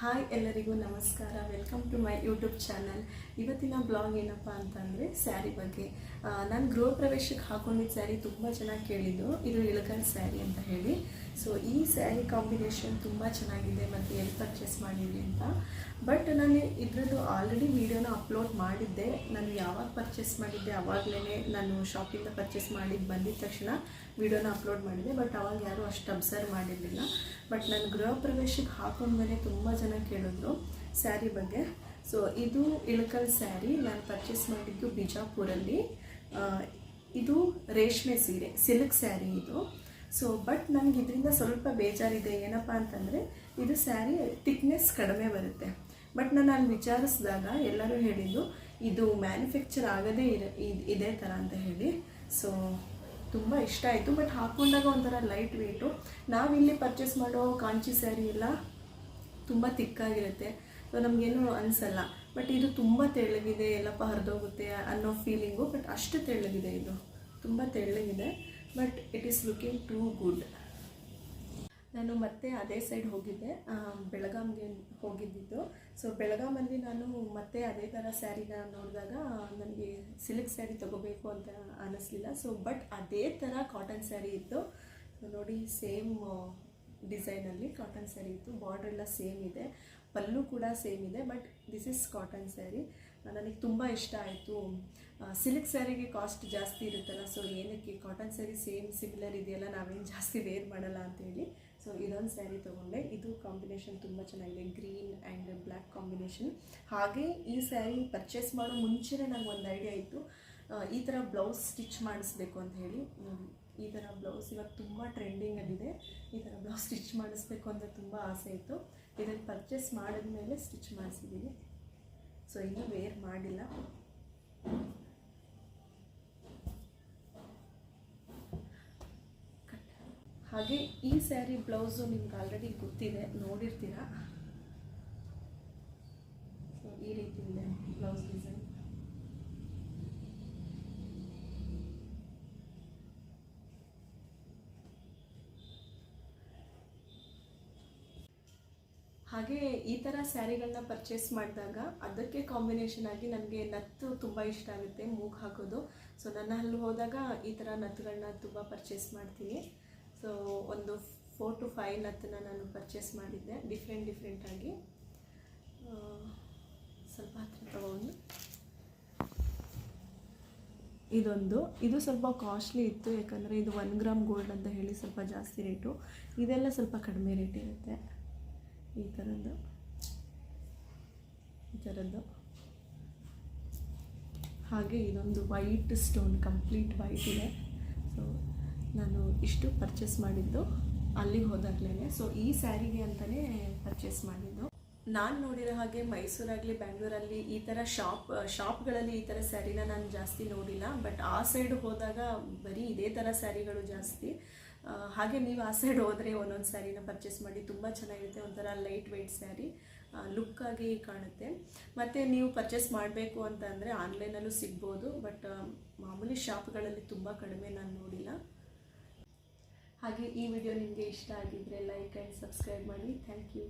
Hi ಎಲ್ಲರಿಗೂ ನಮಸ್ಕಾರ. Welcome to my YouTube channel ಇವತ್ತಿನ ಬ್ಲಾಗ್ ಏನಪ್ಪ ಅಂತಂದರೆ ಸ್ಯಾರಿ ಬಗ್ಗೆ. ನಾನು ಗೃಹ ಪ್ರವೇಶಕ್ಕೆ ಹಾಕೊಂಡಿದ್ದ ಸ್ಯಾರಿ ತುಂಬ ಚೆನ್ನಾಗಿ ಕೇಳಿದ್ದು. ಇದು ಇಳಕಲ್ ಸ್ಯಾರಿ ಅಂತ ಹೇಳಿ. ಸೊ ಈ ಸ್ಯಾರಿ ಕಾಂಬಿನೇಷನ್ ತುಂಬ ಚೆನ್ನಾಗಿದೆ ಮತ್ತು ಎಲ್ಲಿ ಪರ್ಚೇಸ್ ಮಾಡಿದ್ರಿ ಅಂತ. ಬಟ್ ನಾನು ಇದರದ್ದು ಆಲ್ರೆಡಿ ವಿಡಿಯೋನ ಅಪ್ಲೋಡ್ ಮಾಡಿದ್ದೆ. ನಾನು ಯಾವಾಗ ಪರ್ಚೇಸ್ ಮಾಡಿದ್ದೆ ಆವಾಗಲೇ ನಾನು ಶಾಪಿಂದ ಪರ್ಚೇಸ್ ಮಾಡಿದ್ದು ಬಂದಿದ ತಕ್ಷಣ ವೀಡಿಯೋನ ಅಪ್ಲೋಡ್ ಮಾಡಿದೆ ಬಟ್ ಅವಾಗ ಯಾರೂ ಅಷ್ಟು ಅಬ್ಸರ್ವ್ ಮಾಡಿರಲಿಲ್ಲ. ಬಟ್ ನಾನು ಗೃಹ ಪ್ರವೇಶಕ್ಕೆ ಹಾಕೊಂಡ್ಮೇಲೆ ತುಂಬ ಜನ ಕೇಳಿದ್ರು ಸ್ಯಾರಿ ಬಗ್ಗೆ. ಸೊ ಇದು ಇಳಕಲ್ ಸ್ಯಾರಿ ನಾನು ಪರ್ಚೇಸ್ ಮಾಡಿದ್ದು ಬಿಜಾಪುರಲ್ಲಿ. ಇದು ರೇಷ್ಮೆ ಸೀರೆ, ಸಿಲ್ಕ್ ಸ್ಯಾರಿ ಇದು. ಸೊ ಬಟ್ ನನಗೆ ಇದರಿಂದ ಸ್ವಲ್ಪ ಬೇಜಾರಿದೆ. ಏನಪ್ಪ ಅಂತಂದರೆ, ಇದು ಸ್ಯಾರಿ ಥಿಕ್ನೆಸ್ ಕಡಿಮೆ ಬರುತ್ತೆ. ಬಟ್ ನಾನು ಅಲ್ಲಿ ವಿಚಾರಿಸಿದಾಗ ಎಲ್ಲರೂ ಹೇಳಿದ್ದು, ಇದು ಮ್ಯಾನುಫ್ಯಾಕ್ಚರ್ ಆಗದೇ ಇರ, ಇದ್- ಥರ ಅಂತ ಹೇಳಿ. ಸೊ ತುಂಬ ಇಷ್ಟ ಆಯಿತು. ಬಟ್ ಹಾಕೊಂಡಾಗ ಒಂಥರ ಲೈಟ್ ವೆಯ್ಟು ನಾವಿಲ್ಲಿ ಪರ್ಚೇಸ್ ಮಾಡೋ ಕಾಂಚಿ ಸ್ಯಾರಿ ಎಲ್ಲ ತುಂಬ ತಿಕ್ಕಾಗಿರುತ್ತೆ ನಮಗೇನು ಅನಿಸಲ್ಲ. ಬಟ್ ಇದು ತುಂಬ ತೆಳ್ಳಗಿದೆ, ಎಲ್ಲಪ್ಪ ಹರಿದೋಗುತ್ತೆ ಅನ್ನೋ ಫೀಲಿಂಗು ಬಟ್ ಅಷ್ಟು ತೆಳ್ಳಗಿದೆ ಇದು. ತುಂಬ ತೆಳ್ಳಗಿದೆ but it is looking too good ನಾನು ಮತ್ತೆ ಅದೇ ಸೈಡ್ ಹೋಗಿದ್ದೆ. ಬೆಳಗಾಂಗೆ ಹೋಗಿದ್ದಿದ್ದು. ಸೊ ಬೆಳಗಾಮಲ್ಲಿ ನಾನು ಮತ್ತೆ ಅದೇ ಥರ ಸ್ಯಾರಿನ ನೋಡಿದಾಗ, ನನಗೆ ಸಿಲ್ಕ್ ಸ್ಯಾರಿ ತೊಗೋಬೇಕು ಅಂತ ಅನ್ನಿಸ್ಲಿಲ್ಲ ಸೊ ಬಟ್ ಅದೇ ಥರ ಕಾಟನ್ ಸ್ಯಾರಿ ಇತ್ತು. ನೋಡಿ ಸೇಮ್ ಡಿಸೈನಲ್ಲಿ ಕಾಟನ್ ಸ್ಯಾರಿ ಇತ್ತು. ಬಾರ್ಡ್ರೆಲ್ಲ ಸೇಮ್ ಇದೆ. ಪಲ್ಲು ಕೂಡ ಸೇಮ್ ಇದೆ but this is cotton sari ನನಗೆ ತುಂಬ ಇಷ್ಟ ಆಯಿತು. ಸಿಲ್ಕ್ ಸ್ಯಾರಿಗೆ ಕಾಸ್ಟ್ ಜಾಸ್ತಿ ಇರುತ್ತಲ್ಲ ಸೊ ಏನಕ್ಕೆ? ಕಾಟನ್ ಸ್ಯಾರಿ ಸೇಮ್ ಸಿಮಿಲರ್ ಇದೆಯಲ್ಲ, ನಾವೇನು ಜಾಸ್ತಿ ವೇರ್ ಮಾಡಲ್ಲ ಅಂತೇಳಿ ಸೊ ಇದೊಂದು ಸ್ಯಾರಿ ತೊಗೊಂಡೆ. ಇದು ಕಾಂಬಿನೇಷನ್ ತುಂಬ ಚೆನ್ನಾಗಿದೆ. ಗ್ರೀನ್ ಆ್ಯಂಡ್ ಬ್ಲ್ಯಾಕ್ ಕಾಂಬಿನೇಷನ್ ಹಾಗೆ ಈ ಸ್ಯಾರಿ ಪರ್ಚೇಸ್ ಮಾಡೋ ಮುಂಚೆನೇ ನನಗೆ ಒಂದು ಐಡಿಯಾ ಇತ್ತು. ಈ ಥರ ಬ್ಲೌಸ್ ಸ್ಟಿಚ್ ಮಾಡಿಸ್ಬೇಕು ಅಂತ ಹೇಳಿ. ಈ ಥರ ಬ್ಲೌಸ್ ಇವಾಗ ತುಂಬ ಟ್ರೆಂಡಿಂಗಲ್ಲಿದೆ ಈ ಥರ ಬ್ಲೌಸ್ ಸ್ಟಿಚ್ ಮಾಡಿಸ್ಬೇಕು ಅಂತ ತುಂಬ ಆಸೆ ಇತ್ತು. ಇದನ್ನು ಪರ್ಚೇಸ್ ಮಾಡಿದ್ಮೇಲೆ ಸ್ಟಿಚ್ ಮಾಡಿಸಿದ್ದೀನಿ ಸೊ ಇನ್ನೂ ವೇರ್ ಮಾಡಿಲ್ಲ. ಹಾಗೆ ಈ ಸ್ಯಾರಿ ಬ್ಲೌಸು ನಿಮ್ಗೆ ಆಲ್ರೆಡಿ ಗೊತ್ತಿದೆ, ನೋಡಿರ್ತೀರಾ? ಈ ರೀತಿ ಇದೆ ಬ್ಲೌಸ್ ಡಿಸೈನ್ ಹಾಗೆ ಈ ಥರ ಸ್ಯಾರಿಗಳನ್ನ ಪರ್ಚೇಸ್ ಮಾಡಿದಾಗ ಅದಕ್ಕೆ ಕಾಂಬಿನೇಷನ್ ಆಗಿ ನನಗೆ ನತ್ತು ತುಂಬ ಇಷ್ಟ ಆಗುತ್ತೆ, ಮೂಗ್ ಹಾಕೋದು. ಸೊ ನನ್ನ ಅಲ್ಲಿ ಹೋದಾಗ ಈ ಥರ ನತ್ತುಗಳನ್ನ ತುಂಬ ಪರ್ಚೇಸ್ ಮಾಡ್ತೀನಿ. ಸೊ ಒಂದು ಫೋರ್ ಟು ಫೈವ್ ನತ್ತನ್ನ ನಾನು ಪರ್ಚೇಸ್ ಮಾಡಿದ್ದೆ ಡಿಫ್ರೆಂಟ್ ಡಿಫ್ರೆಂಟಾಗಿ ಸ್ವಲ್ಪ ಹತ್ರ ತಗೊಂಡು. ಇದೊಂದು. ಇದು ಸ್ವಲ್ಪ ಕಾಸ್ಟ್ಲಿ ಇತ್ತು, ಯಾಕಂದರೆ ಇದು ಒನ್ ಗ್ರಾಮ್ ಗೋಲ್ಡ್ ಅಂತ ಹೇಳಿ ಸ್ವಲ್ಪ ಜಾಸ್ತಿ ರೇಟು ಇದೆಲ್ಲ ಸ್ವಲ್ಪ ಕಡಿಮೆ ರೇಟ್ ಇರುತ್ತೆ. ಈ ಥರದ್ದು ಈ ಥರದ್ದು ಹಾಗೆ ಇದೊಂದು ವೈಟ್ ಸ್ಟೋನ್ ಕಂಪ್ಲೀಟ್ ವೈಟ್ ಇದೆ. ಸೊ ನಾನು ಇಷ್ಟು ಪರ್ಚೇಸ್ ಮಾಡಿದ್ದು ಅಲ್ಲಿಗೆ ಹೋದಾಗಲೇ ಸೊ ಈ ಸ್ಯಾರಿಗೆ ಅಂತಲೇ ಪರ್ಚೇಸ್ ಮಾಡಿದ್ದು. ನಾನು ನೋಡಿರೋ ಹಾಗೆ ಮೈಸೂರಾಗಲಿ, ಬ್ಯಾಂಗ್ಳೂರಲ್ಲಿ ಈ ಥರ ಶಾಪ್ ಶಾಪ್ಗಳಲ್ಲಿ ಈ ಥರ ಸ್ಯಾರಿನ ನಾನು ಜಾಸ್ತಿ ನೋಡಿಲ್ಲ. ಬಟ್ ಆ ಸೈಡ್ ಹೋದಾಗ ಬರೀ ಇದೇ ಥರ ಸ್ಯಾರಿಗಳು ಜಾಸ್ತಿ. ಹಾಗೆ ನೀವು ಆ ಸೈಡ್ ಹೋದರೆ ಒಂದೊಂದು ಸ್ಯಾರಿನ ಪರ್ಚೇಸ್ ಮಾಡಿ ತುಂಬ ಚೆನ್ನಾಗಿರುತ್ತೆ, ಒಂಥರ ಲೈಟ್ ವೆಯ್ಟ್ ಸ್ಯಾರಿ ಲುಕ್ಕಾಗಿ ಕಾಣುತ್ತೆ. ಮತ್ತು ನೀವು ಪರ್ಚೇಸ್ ಮಾಡಬೇಕು ಅಂತ ಅಂದರೆ ಆನ್ಲೈನಲ್ಲೂ ಸಿಗ್ಬೋದು ಬಟ್ ಮಾಮೂಲಿ ಶಾಪ್ಗಳಲ್ಲಿ ತುಂಬ ಕಡಿಮೆ ನಾನು ನೋಡಿಲ್ಲ. ಹಾಗೆ ಈ ವಿಡಿಯೋ ನಿಮಗೆ ಇಷ್ಟ ಆಗಿದ್ದರೆ ಲೈಕ್ ಆ್ಯಂಡ್ ಸಬ್ಸ್ಕ್ರೈಬ್ ಮಾಡಿ. Thank you